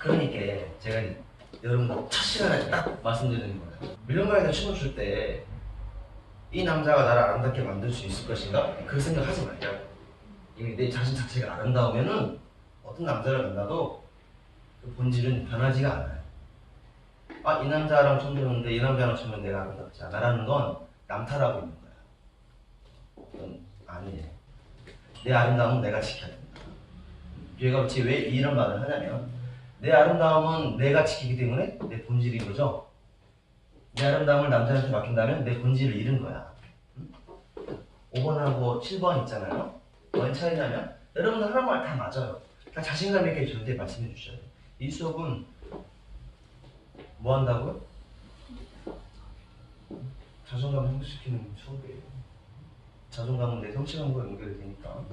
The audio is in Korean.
그러니까 제가 여러분들 첫 시간에 딱 말씀드리는 거예요. 밀령가에서 춤을 출 때 이 남자가 나를 아름답게 만들 수 있을 것인가? 그 생각하지 말자고. 이미 내 자신 자체가 아름다우면은 어떤 남자를 만나도 그 본질은 변하지가 않아요. 아, 이 남자랑 춤 췄는데 이 남자랑 춤면 내가 아름답지 않아라는 건 남탈하고 있는. 그건 아니에요. 내 아름다움은 내가 지켜야 된다. 얘가 그렇지 왜 이런 말을 하냐면 내 아름다움은 내가 지키기 때문에 내 본질인 거죠. 내 아름다움을 남자한테 맡긴다면 내 본질을 잃은 거야. 응? 5번하고 7번 있잖아요. 뭔 차이냐면 여러분들 하는 말 다 맞아요. 다 자신감 있게 저한테 말씀해 주셔야 돼요. 이 수업은 뭐 한다고요? 자존감 회복시키는 수업이에요. 자존감은 내 성취감과 연결이 되니까.